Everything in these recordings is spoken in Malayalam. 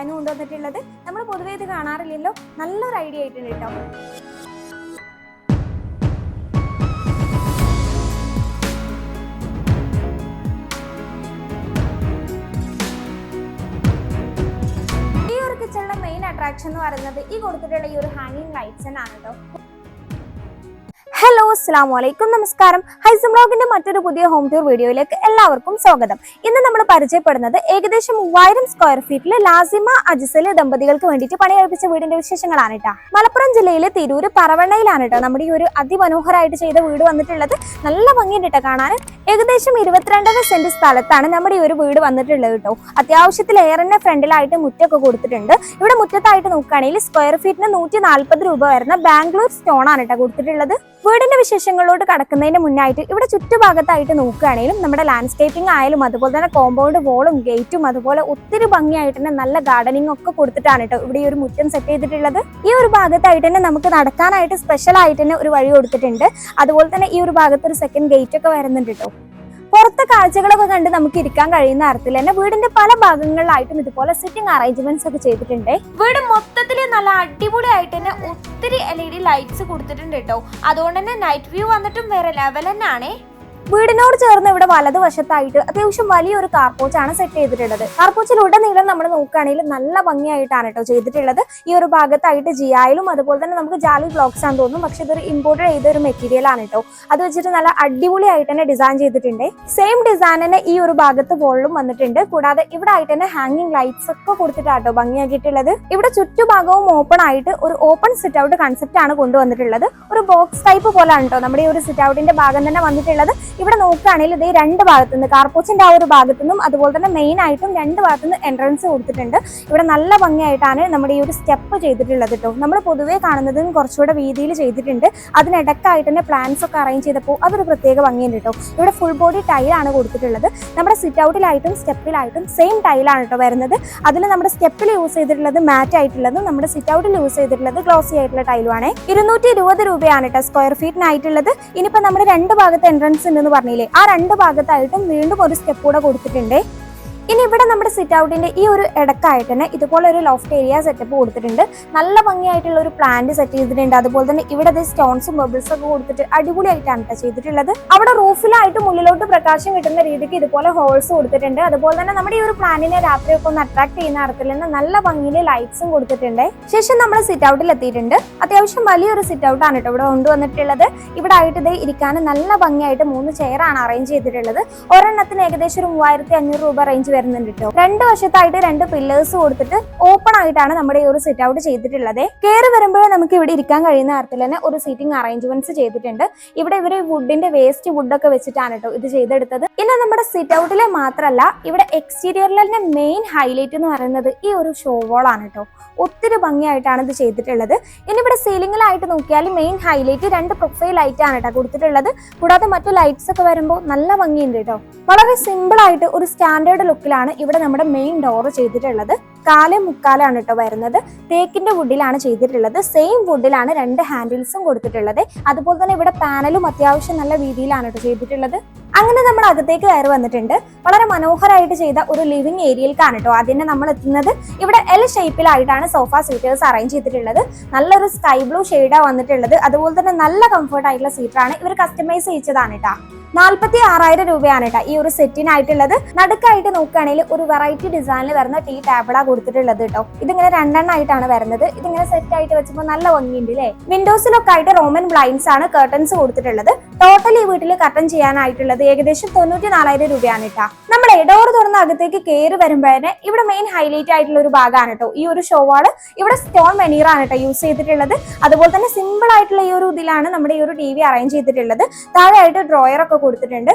ഡിസൈനും കൊണ്ടുവന്നിട്ടുള്ളത് നമ്മൾ പൊതുവേ ഇത് കാണാറില്ലല്ലോ. നല്ലൊരു ഐഡിയ ആയിട്ടുണ്ട് കേട്ടോ. കിച്ചണിലെ മെയിൻ അട്രാക്ഷൻ എന്ന് പറയുന്നത് ഈ കൊടുത്തിട്ടുള്ള ഈ ഒരു ഹാങ്ങിങ് ലൈറ്റ്സ് ആണ് കേട്ടോ. ഹലോ അസ്സാം വലൈക്കും നമസ്കാരം. ഹൈസം ബ്ലോഗിന്റെ മറ്റൊരു പുതിയ ഹോം ടൂർ വീഡിയോയിലേക്ക് എല്ലാവർക്കും സ്വാഗതം. ഇന്ന് നമ്മൾ പരിചയപ്പെടുന്നത് ഏകദേശം മൂവായിരം സ്ക്വയർ ഫീറ്റിൽ ലാസിമ അജിസൽ ദമ്പതികൾക്ക് വേണ്ടിയിട്ട് പണികഴിപ്പിച്ച വീടിന്റെ വിശേഷങ്ങളാണ് കേട്ടോ മലപ്പുറം ജില്ലയിലെ തിരൂര് പറവണ്ണയിലാണ് കേട്ടോ നമ്മുടെ ഈ ഒരു അതിമനോഹരമായിട്ട് ചെയ്ത വീട് വന്നിട്ടുള്ളത്. നല്ല ഭംഗിയുണ്ട് കേട്ടോ കാണാൻ. ഏകദേശം ഇരുപത്തിരണ്ടര സെന്റ് സ്ഥലത്താണ് നമ്മുടെ ഈ ഒരു വീട് വന്നിട്ടുള്ളത് കേട്ടോ അത്യാവശ്യത്തിലേറെ ഫ്രണ്ടിലായിട്ട് മുറ്റൊക്കെ കൊടുത്തിട്ടുണ്ട്. ഇവിടെ മുറ്റത്തായിട്ട് നോക്കുകയാണെങ്കിൽ സ്ക്വയർ ഫീറ്റിന് നൂറ്റി രൂപ വരുന്ന ബാംഗ്ലൂർ സ്റ്റോൺ ആണ് കേട്ടോ കൊടുത്തിട്ടുള്ളത്. വീടിന്റെ വിശേഷങ്ങളിലോട്ട് കടക്കുന്നതിന് മുന്നായിട്ട് ഇവിടെ ചുറ്റുഭാഗത്തായിട്ട് നോക്കുകയാണെങ്കിലും നമ്മുടെ ലാൻഡ്സ്കേപ്പിംഗ് ആയാലും അതുപോലെ തന്നെ കോമ്പൗണ്ട് വോളും ഗേറ്റും അതുപോലെ ഒത്തിരി ഭംഗിയായിട്ട് തന്നെ നല്ല ഗാർഡനിങ് ഒക്കെ കൊടുത്തിട്ടാണ് കേട്ടോ ഇവിടെ ഈ ഒരു മുറ്റം സെറ്റ് ചെയ്തിട്ടുള്ളത്. ഈ ഒരു ഭാഗത്തായിട്ട് തന്നെ നമുക്ക് നടക്കാനായിട്ട് സ്പെഷ്യൽ ആയിട്ട് തന്നെ ഒരു വഴി കൊടുത്തിട്ടുണ്ട്. അതുപോലെ തന്നെ ഈ ഒരു ഭാഗത്ത് ഒരു സെക്കൻഡ് ഗേറ്റ് ഒക്കെ വരുന്നുണ്ട് കേട്ടോ കാഴ്ചകളൊക്കെ കണ്ട് നമുക്ക് ഇരിക്കാൻ കഴിയുന്ന അർത്ഥത്തിൽ തന്നെ വീടിന്റെ പല ഭാഗങ്ങളിലായിട്ടും ഇതുപോലെ സിറ്റിംഗ് അറേഞ്ച്മെന്റ്സ് ഒക്കെ ചെയ്തിട്ടുണ്ട്. വീട് മൊത്തത്തിൽ നല്ല അടിപൊളിയായിട്ട് തന്നെ ഒത്തിരി എൽ ഇ ഡി ലൈറ്റ്സ് കൊടുത്തിട്ടുണ്ട് കേട്ടോ. അതുകൊണ്ട് തന്നെ നൈറ്റ് വ്യൂ വന്നിട്ടും വേറെ ലെവൽ തന്നെയാണേ. വീടിനോട് ചേർന്ന് ഇവിടെ വലതുവശത്തായിട്ട് അത്യാവശ്യം വലിയൊരു കാർപോച്ചാണ് സെറ്റ് ചെയ്തിട്ടുള്ളത്. കാർപോച്ചിലുടനീളം നമ്മൾ നോക്കുകയാണെങ്കിൽ നല്ല ഭംഗിയായിട്ടാണ് കേട്ടോ ചെയ്തിട്ടുള്ളത്. ഈ ഒരു ഭാഗത്തായിട്ട് ജിയായാലും അതുപോലെ തന്നെ നമുക്ക് ജാലി ബ്ലോക്സ് ആണെന്ന് തോന്നും പക്ഷെ ഇതൊരു ഇമ്പോർട്ടഡ് ചെയ്ത ഒരു മെറ്റീരിയൽ ആണ് കേട്ടോ. അത് വെച്ചിട്ട് നല്ല അടിപൊളിയായിട്ട് തന്നെ ഡിസൈൻ ചെയ്തിട്ടുണ്ട്. സെയിം ഡിസൈൻ തന്നെ ഈ ഒരു ഭാഗത്ത് വോളിലും വന്നിട്ടുണ്ട്. കൂടാതെ ഇവിടെ ആയിട്ട് തന്നെ ഹാങ്ങിങ് ലൈറ്റ്സ് ഒക്കെ കൊടുത്തിട്ടാട്ടോ ഭംഗിയാക്കിയിട്ടുള്ളത്. ഇവിടെ ചുറ്റുഭാഗവും ഓപ്പൺ ആയിട്ട് ഒരു ഓപ്പൺ സിറ്റ് ഔട്ട് കൺസെപ്റ്റ് ആണ് കൊണ്ടുവന്നിട്ടുള്ളത്. ഒരു ബോക്സ് ടൈപ്പ് പോലാണ് കേട്ടോ നമ്മുടെ ഈ ഒരു സിറ്റ് ഔട്ടിന്റെ ഭാഗം തന്നെ വന്നിട്ടുള്ളത്. ഇവിടെ നോക്കുകയാണെങ്കിൽ ഇത് രണ്ട് ഭാഗത്തു നിന്ന് കാർപോച്ചിന്റെ ആ ഒരു ഭാഗത്തു നിന്നും അതുപോലെ തന്നെ മെയിൻ ആയിട്ടും രണ്ട് ഭാഗത്തു നിന്ന് എൻട്രൻസ് കൊടുത്തിട്ടുണ്ട്. ഇവിടെ നല്ല ഭംഗിയായിട്ടാണ് നമ്മുടെ ഈ ഒരു സ്റ്റെപ്പ് ചെയ്തിട്ടുള്ളത് കേട്ടോ നമ്മൾ പൊതുവേ കാണുന്നതും കുറച്ചുകൂടെ വീതിയിൽ ചെയ്തിട്ടുണ്ട്. അതിനിടക്കായിട്ട് തന്നെ പ്ലാൻസ് ഒക്കെ അറേഞ്ച് ചെയ്തപ്പോൾ അതൊരു പ്രത്യേക ഭംഗിയുണ്ട് കേട്ടോ ഇവിടെ ഫുൾ ബോഡി ടൈലാണ് കൊടുത്തിട്ടുള്ളത്. നമ്മുടെ സിറ്റ് ഔട്ടിലായിട്ടും സ്റ്റെപ്പിലായിട്ടും സെയിം ടൈലാണ് കേട്ടോ വരുന്നത്. അതിൽ നമ്മുടെ സ്റ്റെപ്പിൽ യൂസ് ചെയ്തിട്ടുള്ളത് മാറ്റ് ആയിട്ടുള്ളതും നമ്മുടെ സിറ്റ് ഔട്ടിൽ യൂസ് ചെയ്തിട്ടുള്ളത് ഗ്ലോസി ആയിട്ടുള്ള ടൈലുമാണ് ഇരുന്നൂറ്റി ഇരുപത് രൂപയാണ് കേട്ടോ സ്ക്വയർ ഫീറ്റിനായിട്ടുള്ളത് ഇനിയിപ്പോൾ നമ്മുടെ രണ്ട് ഭാഗത്ത് എൻട്രൻസ് ഉണ്ടെന്ന് പറഞ്ഞില്ലേ? ആ രണ്ട് ഭാഗത്തായിട്ടും വീണ്ടും ഒരു സ്റ്റെപ്പ് കൂടെ കൊടുത്തിട്ടുണ്ട്. ഇനി ഇവിടെ നമ്മുടെ സിറ്റ് ഔട്ടിന്റെ ഈ ഒരു ഇടക്കായിട്ട് തന്നെ ഇതുപോലെ ഒരു ലോഫ്റ്റ് ഏരിയ സെറ്റപ്പ് കൊടുത്തിട്ടുണ്ട്. നല്ല ഭംഗിയായിട്ടുള്ള ഒരു പ്ലാന്റ് സെറ്റ് ചെയ്തിട്ടുണ്ട്. അതുപോലെ തന്നെ ഇവിടെ സ്റ്റോൺസും ബബിൾസും ഒക്കെ കൊടുത്തിട്ട് അടിപൊളിയായിട്ടാണ് ചെയ്തിട്ടുള്ളത്. അവിടെ റൂഫിലായിട്ട് മുള്ളിലോട്ട് പ്രകാശം കിട്ടുന്ന രീതിക്ക് ഇതുപോലെ ഹോൾസ് കൊടുത്തിട്ടുണ്ട്. അതുപോലെ തന്നെ നമ്മുടെ ഈ ഒരു പ്ലാന്റിനെ രാത്രിയൊക്കെ ഒന്ന് അട്രാക്ട് ചെയ്യുന്ന അർത്ഥത്തിൽ തന്നെ നല്ല ഭംഗിയിൽ ലൈറ്റ്സും കൊടുത്തിട്ടുണ്ട്. ശേഷം നമ്മൾ സിറ്റ് ഔട്ടിൽ എത്തിയിട്ടുണ്ട്. അത്യാവശ്യം വലിയൊരു സിറ്റ് ഔട്ട് ആണ് കേട്ടോ ഇവിടെ കൊണ്ടുവന്നിട്ടുള്ളത്. ഇവിടെ ആയിട്ട് ഇത് ഇരിക്കാൻ നല്ല ഭംഗിയായിട്ട് മൂന്ന് ചെയറാണ് അറേഞ്ച് ചെയ്തിട്ടുള്ളത്. ഒരെണ്ണത്തിന് ഏകദേശം ഒരു മൂവായിരത്തി അഞ്ഞൂറ് രൂപ റേഞ്ച് വരുന്നുണ്ട് കേട്ടോ രണ്ട് വശത്തായിട്ട് രണ്ട് പില്ലേഴ്സ് കൊടുത്തിട്ട് ഓപ്പൺ ആയിട്ടാണ് നമ്മുടെ ഈ ഒരു സെറ്റ് ഔട്ട് ചെയ്തിട്ടുള്ളത്. കയറി വരുമ്പോഴേ നമുക്ക് ഇവിടെ ഇരിക്കാൻ കഴിയുന്ന തരത്തിൽ തന്നെ ഒരു സീറ്റിംഗ് അറേഞ്ച്മെന്റ്സ് ചെയ്തിട്ടുണ്ട്. ഇവിടെ ഇവർ വുഡിന്റെ വേസ്റ്റ് വുഡൊക്കെ വെച്ചിട്ടാണ് കേട്ടോ ഇത് ചെയ്തെടുത്തത്. ഇനി നമ്മുടെ സിറ്റ് ഔട്ടിലെ മാത്രമല്ല ഇവിടെ എക്സ്റ്റീരിയറിലെ തന്നെ മെയിൻ ഹൈലൈറ്റ് എന്ന് പറയുന്നത് ഈ ഒരു ഷോ ആണ് കേട്ടോ ഒത്തിരി ഭംഗിയായിട്ടാണ് ഇത് ചെയ്തിട്ടുള്ളത്. ഇനി ഇവിടെ സീലിംഗിലായിട്ട് നോക്കിയാൽ മെയിൻ ഹൈലൈറ്റ് രണ്ട് പ്രൊഫൈൽ ലൈറ്റ് ആണ് കേട്ടോ കൊടുത്തിട്ടുള്ളത്. കൂടാതെ മറ്റു ലൈറ്റ്സ് ഒക്കെ വരുമ്പോൾ നല്ല ഭംഗിയുണ്ട് കേട്ടോ വളരെ സിമ്പിൾ ആയിട്ട് ഒരു സ്റ്റാൻഡേർഡ് ലുക്കിലാണ് ഇവിടെ നമ്മുടെ മെയിൻ ഡോർ ചെയ്തിട്ടുള്ളത്. കാലേ മുക്കാലാണ് കേട്ടോ വരുന്നത്. തേക്കിന്റെ വുഡിലാണ് ചെയ്തിട്ടുള്ളത്. സെയിം വുഡിലാണ് രണ്ട് ഹാൻഡിൽസും കൊടുത്തിട്ടുള്ളത്. അതുപോലെ തന്നെ ഇവിടെ പാനലും അത്യാവശ്യം നല്ല രീതിയിലാണ് കേട്ടോ ചെയ്തിട്ടുള്ളത്. അങ്ങനെ നമ്മൾ അകത്തേക്ക് കയറി വന്നിട്ടുണ്ട്. വളരെ മനോഹരമായിട്ട് ചെയ്ത ഒരു ലിവിംഗ് ഏരിയയിലേക്കാണ് കേട്ടോ ആദ്യം നമ്മൾ എത്തുന്നത്. ഇവിടെ എൽ ഷേപ്പിലായിട്ടാണ് സോഫ സീറ്റേഴ്സ് അറേഞ്ച് ചെയ്തിട്ടുള്ളത്. നല്ലൊരു സ്കൈ ബ്ലൂ ഷെയ്ഡാണ് വന്നിട്ടുള്ളത്. അതുപോലെ തന്നെ നല്ല കംഫർട്ട് ആയിട്ടുള്ള സീറ്റാണ് ഇവർ കസ്റ്റമൈസ് ചെയ്തതാണ് കേട്ടോ. നാൽപ്പത്തി ആറായിരം രൂപയാണ് കേട്ടോ ഈ ഒരു സെറ്റിനായിട്ടുള്ളത്. നടുക്കായിട്ട് നോക്കുകയാണെങ്കിൽ ഒരു വെറൈറ്റി ഡിസൈനിൽ വരുന്ന ടീ ടാബിളാണ് കൊടുത്തിട്ടുള്ളത് കേട്ടോ ഇതിങ്ങനെ രണ്ടെണ്ണം ആയിട്ടാണ് വരുന്നത്. ഇതിങ്ങനെ സെറ്റ് ആയിട്ട് വെച്ചപ്പോൾ നല്ല ഭംഗിയുണ്ട് അല്ലേ വിൻഡോസിലൊക്കെ ആയിട്ട് റോമൻ ബ്ലൈൻസ് ആണ് കർട്ടൻസ് കൊടുത്തിട്ടുള്ളത്. ടോട്ടൽ ഈ വീട്ടിൽ കർട്ടൻ ചെയ്യാനായിട്ടുള്ളത് ഏകദേശം തൊണ്ണൂറ്റി നാലായിരം രൂപയാണ് കേട്ടോ നമ്മൾ ഡോർ തുറന്ന അകത്തേക്ക് കയറി വരുമ്പോഴേ ഇവിടെ മെയിൻ ഹൈലൈറ്റ് ആയിട്ടുള്ള ഒരു ഭാഗമാണ് കേട്ടോ ഈ ഒരു ഷോവാൾ ഇവിടെ സ്റ്റോൺ വെനീറാണ് കേട്ടോ യൂസ് ചെയ്തിട്ടുള്ളത്. അതുപോലെ തന്നെ സിമ്പിൾ ആയിട്ടുള്ള ഈ ഒരു ഇതിലാണ് നമ്മുടെ ഈ ഒരു ടി വി അറേഞ്ച് ചെയ്തിട്ടുള്ളത്. താഴെയായിട്ട് ഡ്രോയർ ഒക്കെ കൊടുത്തിട്ടുണ്ട്.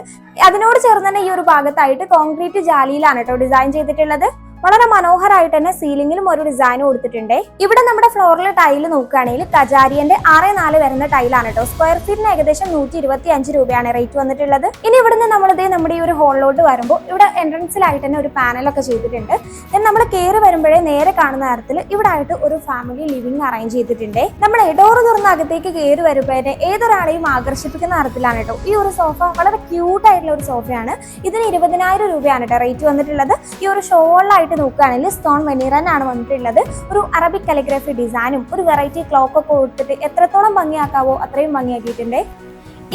അതിനോട് ചേർന്ന് തന്നെ ഈ ഒരു ഭാഗത്തായിട്ട് കോൺക്രീറ്റ് ജാലിയിലാണ് കേട്ടോ ഡിസൈൻ ചെയ്തിട്ടുള്ളത്. വളരെ മനോഹരമായിട്ട് തന്നെ സീലിംഗിലും ഒരു ഡിസൈൻ കൊടുത്തിട്ടുണ്ട്. ഇവിടെ നമ്മുടെ ഫ്ലോറിൽ ടൈൽ നോക്കുകയാണെങ്കിൽ കജാരിയന്റെ ആറ് നാല് വരുന്ന ടൈലാണ് കേട്ടോ സ്ക്വയർ ഫീറ്റിന് ഏകദേശം നൂറ്റി ഇരുപത്തി അഞ്ച് രൂപയാണ് റേറ്റ് വന്നിട്ടുള്ളത്. ഇനി ഇവിടുന്ന് നമ്മളിതേ നമ്മുടെ ഈ ഒരു ഹോളിലോട്ട് വരുമ്പോൾ ഇവിടെ എൻട്രൻസിലായിട്ട് തന്നെ ഒരു പാനലൊക്കെ ചെയ്തിട്ടുണ്ട്. then നമ്മൾ കയറി വരുമ്പോഴേ നേരെ കാണുന്ന തരത്തിൽ ഇവിടെ ആയിട്ട് ഒരു ഫാമിലി ലിവിംഗ് അറേഞ്ച് ചെയ്തിട്ടുണ്ട്. നമ്മൾ ഡോറ് തുറന്ന അകത്തേക്ക് കയറി വരുമ്പോഴേ ഏതൊരാളെയും ആകർഷിപ്പിക്കുന്ന തരത്തിലാണ് കേട്ടോ ഈ ഒരു സോഫ വളരെ ക്യൂട്ട് ആയിട്ടുള്ള ഒരു സോഫയാണ് ഇതിന് ഇരുപതിനായിരം രൂപയാണ് കേട്ടോ റേറ്റ് വന്നിട്ടുള്ളത്. ഈ ഒരു ഷോളിലായിട്ട് ടോപ്പിലായിട്ട് നോക്കുകയാണെങ്കിൽ സ്റ്റോൺ വെനീറൻ ആണ് വന്നിട്ടുള്ളത്. ഒരു അറബിക് കലിഗ്രഫി ഡിസൈനും ഒരു വെറൈറ്റി ക്ലോക്ക് ഒക്കെ കൊടുത്തിട്ട് എത്രത്തോളം ഭംഗിയാക്കാവോ അത്രയും ഭംഗിയാക്കിയിട്ടുണ്ട്.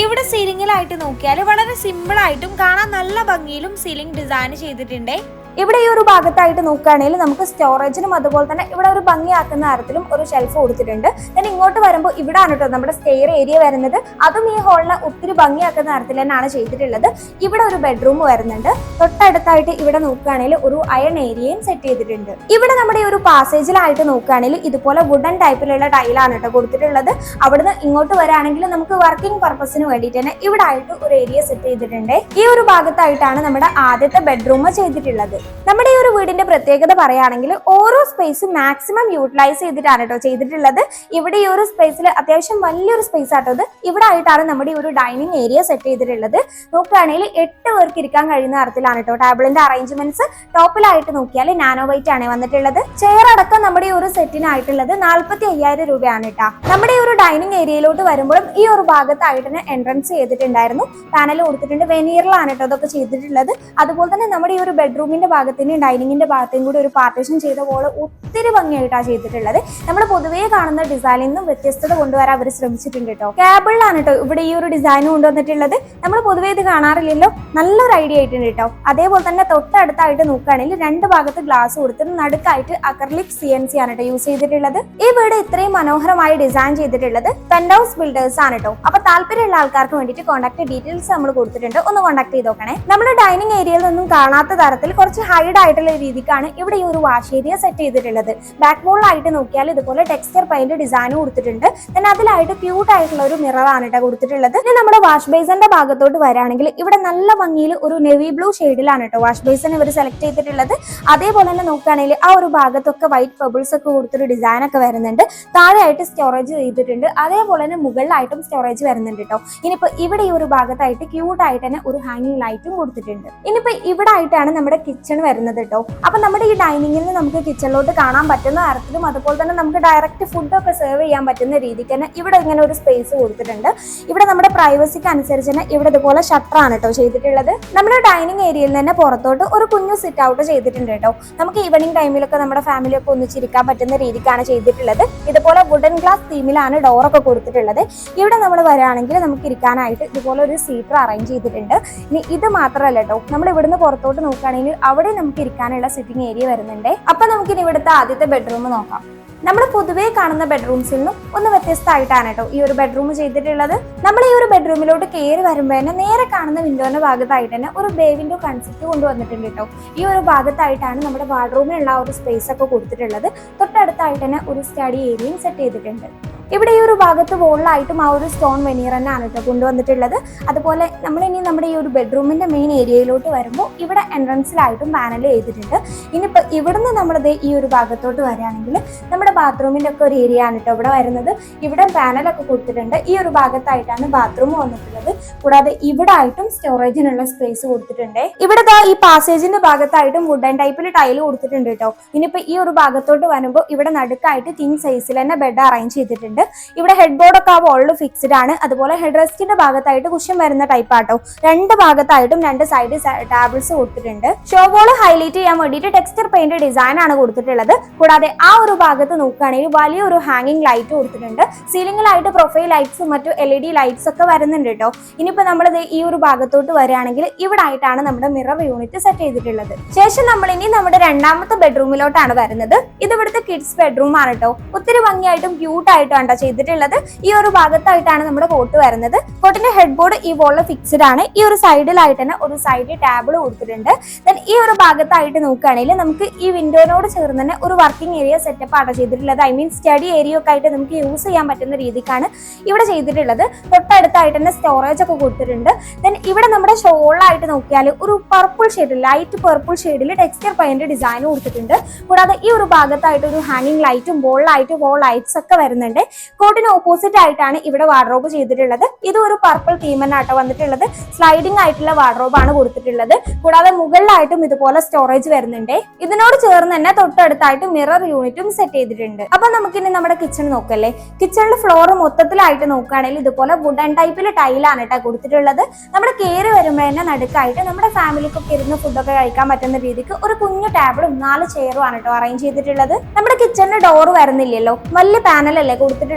ഇവിടെ സീലിംഗിലായിട്ട് നോക്കിയാൽ വളരെ സിമ്പിൾ ആയിട്ടും കാണാൻ നല്ല ഭംഗിയിലും സീലിംഗ് ഡിസൈൻ ചെയ്തിട്ടുണ്ട്. ഇവിടെ ഈ ഒരു ഭാഗത്തായിട്ട് നോക്കുകയാണെങ്കിൽ നമുക്ക് സ്റ്റോറേജിനും അതുപോലെ തന്നെ ഇവിടെ ഒരു ഭംഗിയാക്കുന്ന തരത്തിലും ഒരു ഷെൽഫ് കൊടുത്തിട്ടുണ്ട്. ദെൻ ഇങ്ങോട്ട് വരുമ്പോൾ ഇവിടാണ് കേട്ടോ നമ്മുടെ സ്റ്റെയർ ഏരിയ വരുന്നത്. അതും ഈ ഹോളിനെ ഒത്തിരി ഭംഗിയാക്കുന്ന തരത്തിൽ തന്നെയാണ് ചെയ്തിട്ടുള്ളത്. ഇവിടെ ഒരു ബെഡ്റൂം വരുന്നുണ്ട്. തൊട്ടടുത്തായിട്ട് ഇവിടെ നോക്കുകയാണെങ്കിൽ ഒരു അയൺ ഏരിയയും സെറ്റ് ചെയ്തിട്ടുണ്ട്. ഇവിടെ നമ്മുടെ ഈ ഒരു പാസേജിലായിട്ട് നോക്കുകയാണെങ്കിൽ ഇതുപോലെ വുഡൻ ടൈപ്പിലുള്ള ടൈലാണ് കേട്ടോ കൊടുത്തിട്ടുള്ളത്. അവിടുന്ന് ഇങ്ങോട്ട് വരാണെങ്കിൽ നമുക്ക് വർക്കിംഗ് പർപ്പസിന് വേണ്ടിയിട്ട് തന്നെ ഇവിടെ ആയിട്ട് ഒരു ഏരിയ സെറ്റ് ചെയ്തിട്ടുണ്ട്. ഈ ഒരു ഭാഗത്തായിട്ടാണ് നമ്മുടെ ആദ്യത്തെ ബെഡ്റൂം ചെയ്തിട്ടുള്ളത്. നമ്മുടെ ഈ ഒരു വീടിന്റെ പ്രത്യേകത പറയുകയാണെങ്കിൽ ഓരോ സ്പേസും മാക്സിമം യൂട്ടിലൈസ് ചെയ്തിട്ടാണ് കേട്ടോ ചെയ്തിട്ടുള്ളത്. ഇവിടെ ഈ ഒരു സ്പേസിൽ അത്യാവശ്യം വലിയൊരു സ്പേസ് ആട്ടോ ഇത്. ഇവിടെ ആയിട്ടാണ് നമ്മുടെ ഈ ഒരു ഡൈനിങ് ഏരിയ സെറ്റ് ചെയ്തിട്ടുള്ളത്. നോക്കുകയാണെങ്കിൽ എട്ട് പേർക്ക് ഇരിക്കാൻ കഴിയുന്ന തരത്തിലാണ് കേട്ടോ ടേബിളിന്റെ അറേഞ്ച്മെന്റ്സ് ടോപ്പിലായിട്ട് നോക്കിയാൽ നാനോ വൈറ്റ് ആണ് വന്നിട്ടുള്ളത്. ചെയർ അടക്കം നമ്മുടെ ഈ ഒരു സെറ്റിനായിട്ടുള്ളത് നാൽപ്പത്തി അയ്യായിരം രൂപയാണ് കേട്ടോ. നമ്മുടെ ഈ ഒരു ഡൈനിങ് ഏരിയയിലോട്ട് വരുമ്പോഴും ഈ ഒരു ഭാഗത്തായിട്ട് തന്നെ എൻട്രൻസ് ചെയ്തിട്ടുണ്ടായിരുന്നു. പാനൽ കൊടുത്തിട്ടുണ്ട്. വെനീറിലാണ് കേട്ടോ അതൊക്കെ ചെയ്തിട്ടുള്ളത്. അതുപോലെ തന്നെ നമ്മുടെ ഈ ഒരു ബെഡ്റൂമിന്റെ ഭാഗത്തിന്റെയും ഡൈനിങ്ങിന്റെ ഭാഗത്തേയും കൂടി ഒരു പാർട്ടീഷൻ ചെയ്ത പോലെ ഒത്തിരി ഭംഗിയായിട്ടാണ് ചെയ്തിട്ടുള്ളത്. നമ്മൾ പൊതുവേ കാണുന്ന ഡിസൈനിൽ നിന്നും വ്യത്യസ്തത കൊണ്ടുവരാൻ അവർ ശ്രമിച്ചിട്ടുണ്ട് കേട്ടോ കേബിളിലാണ് കേട്ടോ ഇവിടെ ഈ ഒരു ഡിസൈൻ കൊണ്ടുവന്നിട്ടുള്ളത്. നമ്മൾ പൊതുവേ ഇത് കാണാറില്ലല്ലോ. നല്ലൊരു ഐഡിയ ആയിട്ടുണ്ട് കേട്ടോ അതേപോലെ തന്നെ തൊട്ടടുത്തായിട്ട് നോക്കുകയാണെങ്കിൽ രണ്ട് ഭാഗത്ത് ഗ്ലാസ് കൊടുത്തിട്ട് നടുക്കായിട്ട് അക്രലിക് സി എൻ സി ആണ് കേട്ടോ യൂസ് ചെയ്തിട്ടുള്ളത്. ഈ വീട് ഇത്രയും മനോഹരമായി ഡിസൈൻ ചെയ്തിട്ടുള്ളത് പെന്റ് ഹൗസ് ബിൽഡേഴ്സ് ആണ് കേട്ടോ അപ്പൊ താല്പര്യമുള്ള ആൾക്കാർക്ക് വേണ്ടിയിട്ട് കോൺടാക്ട് ഡീറ്റെയിൽസ് നമ്മൾ കൊടുത്തിട്ടുണ്ട്. ഒന്ന് കോൺടാക്ട് ചെയ്ത് നോക്കണേ. നമ്മുടെ ഡൈനിങ് ഏരിയയിൽ നിന്നും കാണാത്ത തരത്തിൽ കുറച്ച് ഹൈഡ് ആയിട്ടുള്ള രീതിക്കാണ് ഇവിടെ ഈ ഒരു വാഷ് ഏരിയ സെറ്റ് ചെയ്തിട്ടുള്ളത് ബാക്ക് ബോളിലായിട്ട് നോക്കിയാൽ ഇതുപോലെ ടെക്സ്ചർ പെയിന്റ് ഡിസൈൻ കൊടുത്തിട്ടുണ്ട്. പിന്നെ അതിലായിട്ട് ക്യൂട്ട് ആയിട്ടുള്ള ഒരു മിറർ ആണ് കേട്ടോ കൊടുത്തിട്ടുള്ളത്. ഇനി നമ്മുടെ വാഷ് ബേസിന്റെ ഭാഗത്തോട്ട് വരാണെങ്കിൽ ഇവിടെ നല്ല ഭംഗിയിൽ ഒരു നെവി ബ്ലൂ ഷെയ്ഡിലാണ് കേട്ടോ വാഷ് ബേസിൻ ഇവർ സെലക്ട് ചെയ്തിട്ടുള്ളത്. അതേപോലെ തന്നെ നോക്കുകയാണെങ്കിൽ ആ ഒരു ഭാഗത്തൊക്കെ വൈറ്റ് ബബിൾസ് ഒക്കെ കൊടുത്തൊരു ഡിസൈൻ ഒക്കെ വരുന്നുണ്ട്. താഴെയായിട്ട് സ്റ്റോറേജ് ചെയ്തിട്ടുണ്ട്. അതേപോലെ തന്നെ മുകളിലായിട്ടും സ്റ്റോറേജ് വരുന്നുണ്ട് കേട്ടോ ഇനിയിപ്പോ ഇവിടെ ഈ ഒരു ഭാഗത്തായിട്ട് ക്യൂട്ട് ആയിട്ട് തന്നെ ഒരു ഹാങ്ങിങ് ലൈറ്റും കൊടുത്തിട്ടുണ്ട്. ഇനിയിപ്പോ ഇവിടെ ആയിട്ടാണ് നമ്മുടെ കിച്ചൺ വരുന്നത് കേട്ടോ അപ്പൊ നമ്മുടെ ഈ ഡൈനിങ്ങിൽ നിന്ന് നമുക്ക് കിച്ചണിലോട്ട് കാണാൻ പറ്റുന്ന തരത്തിലും അതുപോലെ തന്നെ നമുക്ക് ഡയറക്റ്റ് ഫുഡൊക്കെ സെർവ് ചെയ്യാൻ പറ്റുന്ന രീതിക്ക് തന്നെ ഇവിടെ ഇങ്ങനെ ഒരു സ്പേസ് കൊടുത്തിട്ടുണ്ട്. ഇവിടെ നമ്മുടെ പ്രൈവസിക്ക് അനുസരിച്ച് തന്നെ ഇവിടെ ഇതുപോലെ ഷട്ടറാണ് കേട്ടോ ചെയ്തിട്ടുള്ളത്. നമ്മുടെ ഡൈനിങ് ഏരിയയിൽ തന്നെ പുറത്തോട്ട് ഒരു കുഞ്ഞു സിറ്റ് ഔട്ട് ചെയ്തിട്ടുണ്ട് കേട്ടോ നമുക്ക് ഈവനിങ് ടൈമിലൊക്കെ നമ്മുടെ ഫാമിലി ഒക്കെ ഒന്നിച്ചിരിക്കാൻ പറ്റുന്ന രീതിക്കാണ് ചെയ്തിട്ടുള്ളത്. ഇതുപോലെ വുഡൻ ഗ്ലാസ് തീമിലാണ് ഡോറൊക്കെ കൊടുത്തിട്ടുള്ളത്. ഇവിടെ നമ്മൾ വരാണെങ്കിൽ നമുക്ക് ഇരിക്കാനായിട്ട് ഇതുപോലെ ഒരു സീറ്റർ അറേഞ്ച് ചെയ്തിട്ടുണ്ട്. ഇനി ഇത് മാത്രമല്ല കേട്ടോ നമ്മൾ ഇവിടുന്ന് പുറത്തോട്ട് നോക്കുകയാണെങ്കിൽ അവിടെ നമുക്ക് ഇരിക്കാനുള്ള സിറ്റിംഗ് ഏരിയ വരുന്നുണ്ട്. അപ്പൊ നമുക്ക് ഇനി ഇവിടുത്തെ ആദ്യത്തെ ബെഡ്റൂം നോക്കാം. നമ്മൾ പൊതുവേ കാണുന്ന ബെഡ്റൂംസിൽ നിന്നും ഒന്ന് വ്യത്യസ്തമായിട്ടാണ് കേട്ടോ ഈ ഒരു ബെഡ്റൂം ചെയ്തിട്ടുള്ളത്. നമ്മൾ ഈ ഒരു ബെഡ്റൂമിലോട്ട് കയറി വരുമ്പോൾ തന്നെ നേരെ കാണുന്ന വിൻഡോന്റെ ഭാഗത്തായിട്ട് തന്നെ ഒരു ബേ വിൻഡോ കൺസെപ്റ്റ് കൊണ്ടുവന്നിട്ടുണ്ട് കേട്ടോ. ഈ ഒരു ഭാഗത്തായിട്ടാണ് നമ്മുടെ വാർഡ്റൂമിലുള്ള ആ ഒരു സ്പേസ് ഒക്കെ കൊടുത്തിട്ടുള്ളത്. തൊട്ടടുത്തായിട്ട് തന്നെ ഒരു സ്റ്റഡി ഏരിയയും സെറ്റ് ചെയ്തിട്ടുണ്ട്. ഇവിടെ ഈ ഒരു ഭാഗത്ത് വോളിലായിട്ടും ആ ഒരു സ്റ്റോൺ വെനീർ തന്നെയാണ് കേട്ടോ കൊണ്ടുവന്നിട്ടുള്ളത്. അതുപോലെ നമ്മൾ ഇനി നമ്മുടെ ഈ ഒരു ബെഡ്റൂമിന്റെ മെയിൻ ഏരിയയിലോട്ട് വരുമ്പോൾ ഇവിടെ എൻട്രൻസിലായിട്ടും പാനൽ ചെയ്തിട്ടുണ്ട്. ഇനിയിപ്പോൾ ഇവിടുന്ന് നമ്മളത് ഈ ഒരു ഭാഗത്തോട്ട് വരികയാണെങ്കിൽ നമ്മുടെ ബാത്റൂമിന്റെ ഒക്കെ ഒരു ഏരിയ ആണ് കേട്ടോ ഇവിടെ വരുന്നത്. ഇവിടെ പാനലൊക്കെ കൊടുത്തിട്ടുണ്ട്. ഈ ഒരു ഭാഗത്തായിട്ടാണ് ബാത്റൂം വന്നിട്ടുള്ളത്. കൂടാതെ ഇവിടെ ആയിട്ടും സ്റ്റോറേജിനുള്ള സ്പേസ് കൊടുത്തിട്ടുണ്ട്. ഇവിടെ ഈ പാസേജിന്റെ ഭാഗത്തായിട്ടും വുഡൻ ടൈപ്പിൽ ടൈൽ കൊടുത്തിട്ടുണ്ട് കേട്ടോ ഇനിയിപ്പോൾ ഈ ഒരു ഭാഗത്തോട്ട് വരുമ്പോൾ ഇവിടെ നടുക്കായിട്ട് കിങ് സൈസിൽ തന്നെ ബെഡ് അറേഞ്ച് ചെയ്തിട്ടുണ്ട്. ഇവിടെ ഹെഡ് ബോർഡ് ഒക്കെ ആ വോളിൽ ഫിക്സ്ഡ് ആണ്. അതുപോലെ ഹെഡ് റെസ്റ്റിന്റെ ഭാഗത്തായിട്ട് കുഷൻ വരുന്ന ടൈപ്പ് ആട്ടോ. രണ്ട് ഭാഗത്തായിട്ടും രണ്ട് സൈഡ് ടാബിൾസ് കൊടുത്തിട്ടുണ്ട്. ഷോ വോൾ ഹൈലൈറ്റ് ചെയ്യാൻ വേണ്ടിയിട്ട് ടെക്സ്റ്റർ പെയിന്റ് ഡിസൈൻ ആണ് കൊടുത്തിട്ടുള്ളത്. കൂടാതെ ആ ഒരു ഭാഗത്ത് നോക്കുകയാണെങ്കിൽ വലിയൊരു ഹാങ്ങിങ് ലൈറ്റ് കൊടുത്തിട്ടുണ്ട്. സീലിംഗിലായിട്ട് പ്രൊഫൈൽ ലൈറ്റ്സും മറ്റു എൽ ഇ ഡി ലൈറ്റ്സ് ഒക്കെ വരുന്നുണ്ട് കേട്ടോ. ഇനിയിപ്പോ നമ്മൾ ഈ ഒരു ഭാഗത്തോട്ട് വരികയാണെങ്കിൽ ഇവിടെ ആയിട്ടാണ് നമ്മുടെ മിറർ യൂണിറ്റ് സെറ്റ് ചെയ്തിട്ടുള്ളത്. ശേഷം നമ്മൾ ഇനി നമ്മുടെ രണ്ടാമത്തെ ബെഡ്റൂമിലോട്ടാണ് വരുന്നത്. ഇത് ഇവിടുത്തെ കിഡ്സ് ബെഡ്റൂം ആണ് കേട്ടോ. ഒത്തിരി ഭംഗിയായിട്ടും ക്യൂട്ട് ആയിട്ടും കേട്ടോ ചെയ്തിട്ടുള്ളത്. ഈ ഒരു ഭാഗത്തായിട്ടാണ് നമ്മുടെ കോട്ട് വരുന്നത്. കോട്ടിന്റെ ഹെഡ് ബോർഡ് ഈ വോളിൽ ഫിക്സ്ഡ് ആണ്. ഈ ഒരു സൈഡിലായിട്ട് തന്നെ ഒരു സൈഡിൽ ടാബിൾ കൊടുത്തിട്ടുണ്ട്. ദെൻ ഈ ഒരു ഭാഗത്തായിട്ട് നോക്കുകയാണെങ്കിൽ നമുക്ക് ഈ വിൻഡോനോട് ചേർന്ന് തന്നെ ഒരു വർക്കിംഗ് ഏരിയ സെറ്റപ്പ് ആണ് ചെയ്തിട്ടുള്ളത്. ഐ മീൻ സ്റ്റഡി ഏരിയ ഒക്കെ ആയിട്ട് നമുക്ക് യൂസ് ചെയ്യാൻ പറ്റുന്ന രീതിക്കാണ് ഇവിടെ ചെയ്തിട്ടുള്ളത്. തൊട്ടടുത്തായിട്ട് തന്നെ സ്റ്റോറേജ് ഒക്കെ കൊടുത്തിട്ടുണ്ട്. ദെൻ ഇവിടെ നമ്മുടെ ഷോളായിട്ട് നോക്കിയാൽ ഒരു പർപ്പിൾ ഷെയ്ഡ് ലൈറ്റ് പർപ്പിൾ ഷെയ്ഡിൽ ടെക്സ്ചർ പെയിന്റ് ഡിസൈൻ കൊടുത്തിട്ടുണ്ട്. കൂടാതെ ഈ ഒരു ഭാഗത്തായിട്ട് ഒരു ഹാങ്ങിങ് ലൈറ്റും ബോൾ ലൈറ്റും വോൾ ലൈറ്റ്സ് ഒക്കെ വരുന്നുണ്ട്. കോട്ടിന് ഓപ്പോസിറ്റ് ആയിട്ടാണ് ഇവിടെ വാർഡ്രോബ് ചെയ്തിട്ടുള്ളത്. ഇത് ഒരു പർപ്പിൾ തീമനാട്ടോ വന്നിട്ടുള്ളത്. സ്ലൈഡിംഗ് ആയിട്ടുള്ള വാർഡ്രോബ് ആണ് കൊടുത്തിട്ടുള്ളത്. കൂടാതെ മുകളിലായിട്ടും ഇതുപോലെ സ്റ്റോറേജ് വരുന്നുണ്ട്. ഇതിനോട് ചേർന്ന് തന്നെ തൊട്ടടുത്തായിട്ട് മിറർ യൂണിറ്റും സെറ്റ് ചെയ്തിട്ടുണ്ട്. അപ്പൊ നമുക്കിനി നമ്മുടെ കിച്ചൺ നോക്കല്ലേ? കിച്ചണിൽ ഫ്ലോർ മൊത്തത്തിലായിട്ട് നോക്കുകയാണെങ്കിൽ ഇതുപോലെ വുഡൻ ടൈപ്പിൽ ടൈലാണ് കേട്ടോ കൊടുത്തിട്ടുള്ളത്. നമ്മുടെ കയറി വരുമ്പോൾ തന്നെ നടുക്കായിട്ട് നമ്മുടെ ഫാമിലിക്കൊക്കെ ഇരുന്ന് ഫുഡൊക്കെ കഴിക്കാൻ പറ്റുന്ന രീതിക്ക് ഒരു കുഞ്ഞു ടേബിളും നാല് ചെയറും ആണ് കേട്ടോ അറേഞ്ച് ചെയ്തിട്ടുള്ളത്. നമ്മുടെ കിച്ചണിന് ഡോർ വരുന്നില്ലല്ലോ. വലിയ പാനലല്ലേ കൊടുത്തിട്ടുള്ളത്?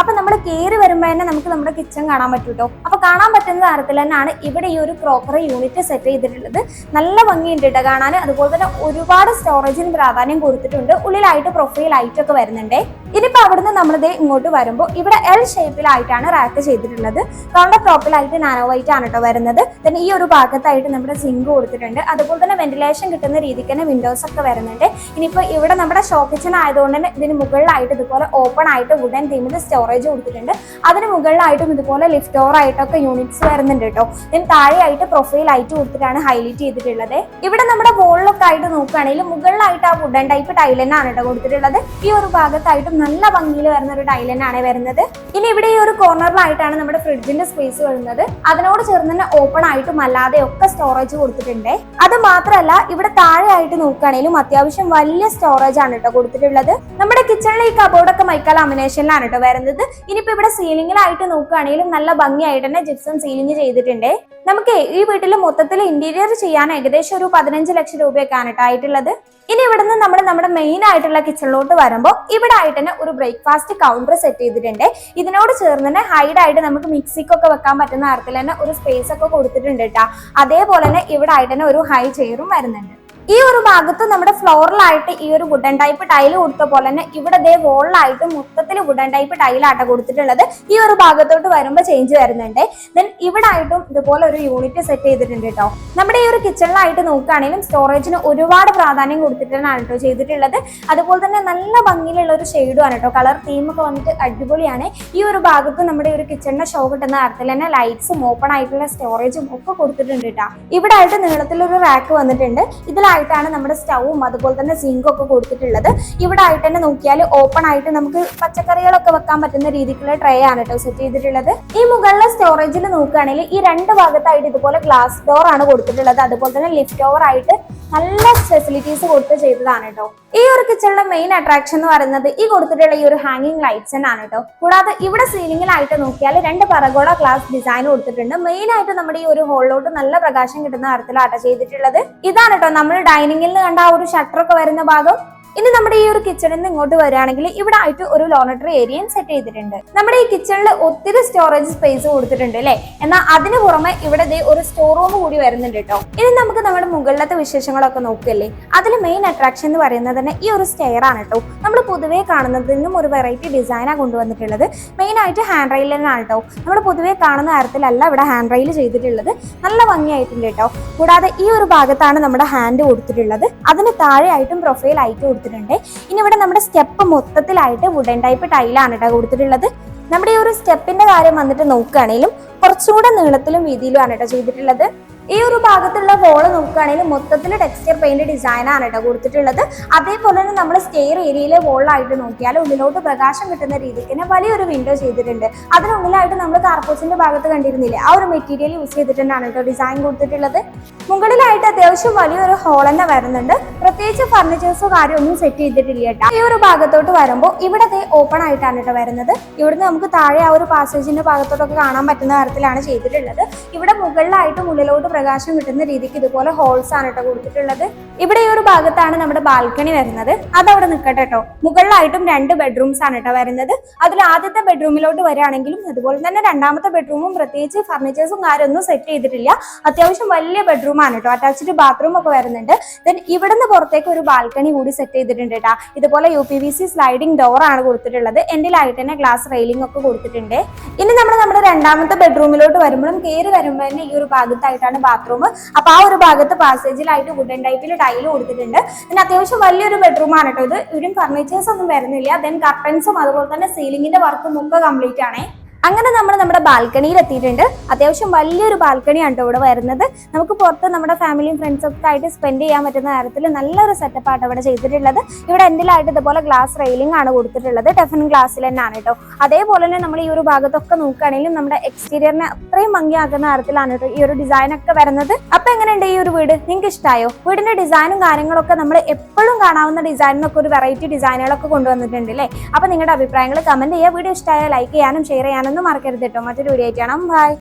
അപ്പൊ നമ്മൾ കയറി വരുമ്പോൾ തന്നെ നമുക്ക് നമ്മുടെ കിച്ചൺ കാണാൻ പറ്റും കേട്ടോ അപ്പൊ കാണാൻ പറ്റുന്ന തരത്തിൽ തന്നെയാണ് ഇവിടെ ഈ ഒരു ക്രോക്കറി യൂണിറ്റ് സെറ്റ് ചെയ്തിട്ടുള്ളത്. നല്ല ഭംഗിയുണ്ട് കേട്ടോ കാണാൻ അതുപോലെ തന്നെ ഒരുപാട് സ്റ്റോറേജിന് പ്രാധാന്യം കൊടുത്തിട്ടുണ്ട്. ഉള്ളിലായിട്ട് പ്രൊഫൈൽ ആയിട്ടൊക്കെ വരുന്നുണ്ട്. ഇനിയിപ്പോ അവിടുന്ന് നമ്മളിത് ഇങ്ങോട്ട് വരുമ്പോൾ ഇവിടെ എൽ ഷേപ്പിലായിട്ടാണ് റാക്ക് ചെയ്തിട്ടുള്ളത്. കൗണ്ടർ ടോപ്പിലായിട്ട് നാനോ വൈറ്റ് ആണ് കേട്ടോ വരുന്നത്. പിന്നെ ഈ ഒരു ഭാഗത്തായിട്ട് നമ്മുടെ സിങ്ക് കൊടുത്തിട്ടുണ്ട്. അതുപോലെ തന്നെ വെന്റിലേഷൻ കിട്ടുന്ന രീതിക്ക് തന്നെ വിൻഡോസ് ഒക്കെ വരുന്നുണ്ട്. ഇനിയിപ്പോൾ ഇവിടെ നമ്മുടെ ഷോ കിച്ചൺ ആയതുകൊണ്ട് തന്നെ ഇതിന് മുകളിലായിട്ട് ഇതുപോലെ ഓപ്പൺ ആയിട്ട് വുഡൻ തീമിൽ സ്റ്റോറേജ് കൊടുത്തിട്ടുണ്ട്. അതിന് മുകളിലായിട്ടും ഇതുപോലെ ലിഫ്റ്റ് ഡോർ ആയിട്ടൊക്കെ യൂണിറ്റ്സ് വരുന്നുണ്ട് കേട്ടോ ഇതിന് താഴെയായിട്ട് പ്രൊഫൈൽ ആയിട്ട് കൊടുത്തിട്ടാണ് ഹൈലൈറ്റ് ചെയ്തിട്ടുള്ളത്. ഇവിടെ നമ്മുടെ വോളിലൊക്കെ ആയിട്ട് നോക്കുകയാണെങ്കിൽ മുകളിലായിട്ട് ആ വുഡൻ ടൈപ്പ് ടൈലനാണ് കേട്ടോ കൊടുത്തിട്ടുള്ളത്. ഈ ഒരു ഭാഗത്തായിട്ടും നല്ല ഭംഗിയിൽ വരുന്ന ഒരു ടൈലനാണ് വരുന്നത്. ഇനി ഇവിടെ ഈ ഒരു കോർണറിലായിട്ടാണ് നമ്മുടെ ഫ്രിഡ്ജിന്റെ സ്പേസ് വരുന്നത്. അതിനോട് ചേർന്ന് തന്നെ ഓപ്പൺ ആയിട്ടും അല്ലാതെ ഒക്കെ സ്റ്റോറേജ് കൊടുത്തിട്ടുണ്ട്. അത് മാത്രമല്ല ഇവിടെ താഴെയായിട്ട് നോക്കുകയാണെങ്കിലും അത്യാവശ്യം വലിയ സ്റ്റോറേജ് ആണ് കേട്ടോ കൊടുത്തിട്ടുള്ളത്. നമ്മുടെ കിച്ചണിലെ ഈ കബോർഡൊക്കെ മൈക്ക ലാമിനേഷനിലാണ് കേട്ടോ വരുന്നത്. ഇനിയിപ്പോ ഇവിടെ സീലിംഗിലായിട്ട് നോക്കുകയാണെങ്കിലും നല്ല ഭംഗിയായിട്ട് തന്നെ ജിപ്സം സീലിംഗ് ചെയ്തിട്ടുണ്ട്. നമുക്ക് ഈ വീട്ടിൽ മൊത്തത്തിൽ ഇന്റീരിയർ ചെയ്യാൻ ഏകദേശം ഒരു പതിനഞ്ച് ലക്ഷം രൂപയൊക്കെയാണ് ആയിട്ടുള്ളത്. ഇനി ഇവിടുന്ന് നമ്മൾ നമ്മുടെ മെയിൻ ആയിട്ടുള്ള കിച്ചണിലോട്ട് വരുമ്പോൾ ഇവിടെ ആയിട്ട് തന്നെ ഒരു ബ്രേക്ക്ഫാസ്റ്റ് കൗണ്ടർ സെറ്റ് ചെയ്തിട്ടുണ്ട്. ഇതിനോട് ചേർന്ന് തന്നെ ഹൈഡ് ആയിട്ട് നമുക്ക് മിക്സിക്കൊക്കെ വെക്കാൻ പറ്റുന്ന തരത്തിൽ തന്നെ ഒരു സ്പേസ് ഒക്കെ കൊടുത്തിട്ടുണ്ട് കേട്ടോ അതേപോലെ തന്നെ ഇവിടെ ആയിട്ട് തന്നെ ഒരു ഹൈ ചെയറും വരുന്നുണ്ട്. ഈ ഒരു ഭാഗത്ത് നമ്മുടെ ഫ്ലോറിലായിട്ട് ഈ ഒരു വുഡൻ ടൈപ്പ് ടൈൽ കൊടുത്ത പോലെ തന്നെ ഇവിടെ ദേ വോളിലായിട്ട് മൊത്തത്തിൽ വുഡൻ ടൈപ്പ് ടൈലാട്ടോ കൊടുത്തിട്ടുള്ളത് ഈ ഒരു ഭാഗത്തോട്ട് വരുമ്പോൾ ചേഞ്ച് വരുന്നുണ്ട്. ദെൻ ഇവിടെ ആയിട്ടും ഇതുപോലെ ഒരു യൂണിറ്റ് സെറ്റ് ചെയ്തിട്ടുണ്ട് കേട്ടോ നമ്മുടെ ഈ ഒരു കിച്ചണിലായിട്ട് നോക്കുകയാണെങ്കിലും സ്റ്റോറേജിന് ഒരുപാട് പ്രാധാന്യം കൊടുത്തിട്ടാണ് കേട്ടോ ചെയ്തിട്ടുള്ളത്. അതുപോലെ തന്നെ നല്ല ഭംഗിയിലുള്ള ഒരു ഷെയ്ഡും ആണ് കേട്ടോ കളർ തീമൊക്കെ വന്നിട്ട് അടിപൊളിയാണ്. ഈ ഒരു ഭാഗത്ത് നമ്മുടെ ഒരു കിച്ചണിന്റെ ഷോ കിട്ടുന്ന തരത്തിൽ തന്നെ ലൈറ്റ്സും ഓപ്പൺ ആയിട്ടുള്ള സ്റ്റോറേജും ഒക്കെ കൊടുത്തിട്ടുണ്ട് കേട്ടോ ഇവിടെ ആയിട്ട് നീളത്തിലൊരു റാക്ക് വന്നിട്ടുണ്ട്. ഇതിലായിട്ടാണ് നമ്മുടെ സ്റ്റൗവും അതുപോലെ തന്നെ സിങ്കും ഒക്കെ കൊടുത്തിട്ടുള്ളത്. ഇവിടെ ആയിട്ട് തന്നെ നോക്കിയാൽ ഓപ്പൺ ആയിട്ട് നമുക്ക് പച്ചക്കറികളൊക്കെ വെക്കാൻ പറ്റുന്ന രീതിക്കുള്ള ട്രേ ആണ് കേട്ടോ സെറ്റ് ചെയ്തിട്ടുള്ളത്. ഈ മുകളിലെ സ്റ്റോറേജിൽ നോക്കുകയാണെങ്കിൽ ഈ രണ്ട് ഭാഗത്തായിട്ട് ഇതുപോലെ ഗ്ലാസ് ഡോർ ആണ് കൊടുത്തിട്ടുള്ളത്. അതുപോലെ തന്നെ ലിഫ്റ്റ് ഓവർ ആയിട്ട് നല്ല ഫെസിലിറ്റീസ് കൊടുത്ത് ചെയ്തതാണ് കേട്ടോ ഈ ഒരു കിച്ചണിലെ മെയിൻ അട്രാക്ഷൻ എന്ന് പറയുന്നത് ഈ കൊടുത്തിട്ടുള്ള ഈ ഒരു ഹാങ്ങിങ് ലൈറ്റ്സ് ആണ് കേട്ടോ കൂടാതെ ഇവിടെ സീലിംഗിലായിട്ട് നോക്കിയാൽ രണ്ട് പറഗോള ഗ്ലാസ് ഡിസൈൻ കൊടുത്തിട്ടുണ്ട്. മെയിൻ ആയിട്ട് നമ്മുടെ ഈ ഒരു ഹോളിലോട്ട് നല്ല പ്രകാശം കിട്ടുന്ന തരത്തിലാണ് ചെയ്തിട്ടുള്ളത്. ഇതാണ് കേട്ടോ നമ്മൾ ഡൈനിങ്ങിൽ കണ്ട ആ ഒരു ഷട്ടർ ഒക്കെ വരുന്ന ഭാഗം. ഇനി നമ്മുടെ ഈ ഒരു കിച്ചണിൽ നിന്ന് ഇങ്ങോട്ട് വരികയാണെങ്കിൽ ഇവിടെ ആയിട്ട് ഒരു ലോണറ്ററി ഏരിയയും സെറ്റ് ചെയ്തിട്ടുണ്ട്. നമ്മുടെ ഈ കിച്ചണിൽ ഒത്തിരി സ്റ്റോറേജ് സ്പേസ് കൊടുത്തിട്ടുണ്ട് അല്ലേ? എന്നാൽ അതിന് പുറമെ ഇവിടെ ഒരു സ്റ്റോർ റൂം കൂടി വരുന്നുണ്ട് കേട്ടോ. ഇനി നമുക്ക് നമ്മുടെ മുകളിലത്തെ വിശേഷങ്ങളൊക്കെ നോക്കിയല്ലേ അതിൽ മെയിൻ അട്രാക്ഷൻ എന്ന് പറയുന്നത് തന്നെ ഈ ഒരു സ്റ്റെയർ ആണ് കേട്ടോ. നമ്മൾ പൊതുവേ കാണുന്നതിൽ നിന്നും ഒരു വെറൈറ്റി ഡിസൈനാണ് കൊണ്ടുവന്നിട്ടുള്ളത്. മെയിൻ ആയിട്ട് ഹാൻഡ് റെയിലാണ് കേട്ടോ. നമ്മൾ പൊതുവേ കാണുന്ന തരത്തിലല്ല ഇവിടെ ഹാൻഡ് റെയിൽ ചെയ്തിട്ടുള്ളത്. നല്ല ഭംഗിയായിട്ടുണ്ട് കേട്ടോ. കൂടാതെ ഈ ഒരു ഭാഗത്താണ് നമ്മുടെ ഹാൻഡ് കൊടുത്തിട്ടുള്ളത്. അതിന് താഴെയായിട്ടും പ്രൊഫൈൽ ആയിട്ട് കൊടുത്തിട്ടുണ്ട്. ഇനി ഇവിടെ നമ്മുടെ സ്റ്റെപ്പ് മൊത്തത്തിലായിട്ട് വുഡൻ ടൈപ്പ് ടൈലാണ് കേട്ടോ കൊടുത്തിട്ടുള്ളത്. നമ്മുടെ ഈ ഒരു സ്റ്റെപ്പിന്റെ കാര്യം വന്നിട്ട് നോക്കുകയാണെങ്കിലും കുറച്ചുകൂടെ നീളത്തിലും വീതിയിലുമാണ് കേട്ടോ ചെയ്തിട്ടുള്ളത്. ഈ ഒരു ഭാഗത്തുള്ള വോൾ നോക്കുകയാണെങ്കിൽ മൊത്തത്തിൽ ടെക്സ്ചർ പെയിന്റ് ഡിസൈൻ ആണ് കേട്ടോ കൊടുത്തിട്ടുള്ളത്. അതേപോലെ തന്നെ നമ്മൾ സ്റ്റെയർ ഏരിയയിലെ വോളായിട്ട് നോക്കിയാൽ ഉള്ളിലോട്ട് പ്രകാശം കിട്ടുന്ന രീതിക്ക് തന്നെ വലിയൊരു വിൻഡോ ചെയ്തിട്ടുണ്ട്. അതിനുള്ളിലായിട്ട് നമ്മൾ കാർപ്പോസിന്റെ ഭാഗത്ത് കണ്ടിരുന്നില്ലേ? ആ ഒരു മെറ്റീരിയൽ യൂസ് ചെയ്തിട്ടുണ്ടാണ് കേട്ടോ ഡിസൈൻ കൊടുത്തിട്ടുള്ളത്. മുകളിലായിട്ട് അത്യാവശ്യം വലിയൊരു ഹോൾ തന്നെ വരുന്നുണ്ട്. പ്രത്യേകിച്ച് ഫർണിച്ചേഴ്സോ കാര്യമൊന്നും സെറ്റ് ചെയ്തിട്ടില്ല കേട്ടോ ഈ ഒരു ഭാഗത്തോട്ട് വരുമ്പോൾ ഇവിടെ ഓപ്പൺ ആയിട്ടാണ് കേട്ടോ വരുന്നത്. ഇവിടുന്ന് നമുക്ക് താഴെ ആ ഒരു പാസേജിന്റെ ഭാഗത്തോട്ടൊക്കെ കാണാൻ പറ്റുന്ന തരത്തിലാണ് ചെയ്തിട്ടുള്ളത്. ഇവിടെ മുകളിലായിട്ട് ഉള്ളിലോട്ട് പ്രകാശം കിട്ടുന്ന രീതിക്ക് ഇതുപോലെ ഹോൾസ് ആണ് കേട്ടോ കൊടുത്തിട്ടുള്ളത്. ഇവിടെ ഈ ഒരു ഭാഗത്താണ് നമ്മുടെ ബാൽക്കണി വരുന്നത്. അതവിടെ നിൽക്കട്ടെ കേട്ടോ മുകളിലായിട്ടും രണ്ട് ബെഡ്റൂംസ് ആണ് കേട്ടോ വരുന്നത്. അതിൽ ആദ്യത്തെ ബെഡ്റൂമിലോട്ട് വരികയാണെങ്കിലും അതുപോലെ തന്നെ രണ്ടാമത്തെ ബെഡ്റൂമും പ്രത്യേകിച്ച് ഫർണിച്ചേഴ്സും കാര്യമൊന്നും സെറ്റ് ചെയ്തിട്ടില്ല. അത്യാവശ്യം വലിയ ബെഡ്റൂം ആണ് കേട്ടോ അറ്റാച്ച്ഡ് ബാത്റൂം ഒക്കെ വരുന്നുണ്ട്. ദെൻ ഇവിടുന്ന് പുറത്തേക്ക് ഒരു ബാൽക്കണി കൂടി സെറ്റ് ചെയ്തിട്ടുണ്ട് കേട്ടോ ഇതുപോലെ U P V C sliding door ആണ് കൊടുത്തിട്ടുള്ളത്. എന്റെലായിട്ട് തന്നെ ഗ്ലാസ് റെയിലിംഗ് ഒക്കെ കൊടുത്തിട്ടുണ്ട്. ഇനി നമ്മൾ നമ്മുടെ രണ്ടാമത്തെ ബെഡ്റൂമിലോട്ട് വരുമ്പോഴും കയറി വരുമ്പോൾ തന്നെ ഈ ഒരു ഭാഗത്തായിട്ടാണ് ബാത്റൂം അപ്പൊ ആ ഒരു ഭാഗത്ത് പാസേജിലായിട്ട് വുഡൻ ടൈപ്പിൽ ടൈൽ കൊടുത്തിട്ടുണ്ട്. പിന്നെ അത്യാവശ്യം വലിയൊരു ബെഡ്റൂം ആണ് കേട്ടോ ഇത്. ഇവിടെയും ഫർണിച്ചേഴ്സ് ഒന്നും വരുന്നില്ല. ദെൻ കർട്ടൻസും അതുപോലെ തന്നെ സീലിംഗിന്റെ വർക്കും ഒക്കെ കംപ്ലീറ്റ് ആണ്. അങ്ങനെ നമ്മൾ നമ്മുടെ ബാൽക്കണിയിൽ എത്തിയിട്ടുണ്ട്. അത്യാവശ്യം വലിയൊരു ബാൽക്കണിയാണ് കേട്ടോ ഇവിടെ വരുന്നത്. നമുക്ക് പുറത്ത് നമ്മുടെ ഫാമിലിയും ഫ്രണ്ട്സും ഒക്കെ ആയിട്ട് സ്പെൻഡ് ചെയ്യാൻ പറ്റുന്ന തരത്തിൽ നല്ലൊരു സെറ്റപ്പ് ആയിട്ട് ഇവിടെ ചെയ്തിട്ടുള്ളത്. ഇവിടെ എന്തിലായിട്ട് ഇതുപോലെ ഗ്ലാസ് റെയിലിംഗ് ആണ് കൊടുത്തിട്ടുള്ളത്. ടെഫൻ ഗ്ലാസ്സിൽ തന്നെയാണ് കേട്ടോ അതേപോലെ തന്നെ നമ്മൾ ഈ ഒരു ഭാഗത്തൊക്കെ നോക്കുകയാണെങ്കിലും നമ്മുടെ എക്സ്റ്റീരിയറിനെ അത്രയും ഭംഗിയാക്കുന്ന തരത്തിലാണ് കേട്ടോ ഈ ഒരു ഡിസൈൻ ഒക്കെ വരുന്നത്. അപ്പൊ എങ്ങനെയുണ്ട് ഈ ഒരു വീട്? നിങ്ങൾക്ക് ഇഷ്ടമായോ വീടിന്റെ ഡിസൈനും കാര്യങ്ങളൊക്കെ നമ്മൾ എപ്പോഴും കാണാവുന്ന ഡിസൈനിനൊക്കെ ഒരു വെറൈറ്റി ഡിസൈനുകളൊക്കെ കൊണ്ടുവന്നിട്ടുണ്ട് അല്ലേ അപ്പൊ നിങ്ങളുടെ അഭിപ്രായങ്ങൾ കമന്റ് ചെയ്യുക. വീഡിയോ ഇഷ്ടമായ ലൈക്ക് ചെയ്യാനും ഷെയർ ചെയ്യാനൊന്നും മറക്കരുത് കേട്ടോ. മറ്റൊരു വീഡിയോ ആയിട്ടാണ് ബൈ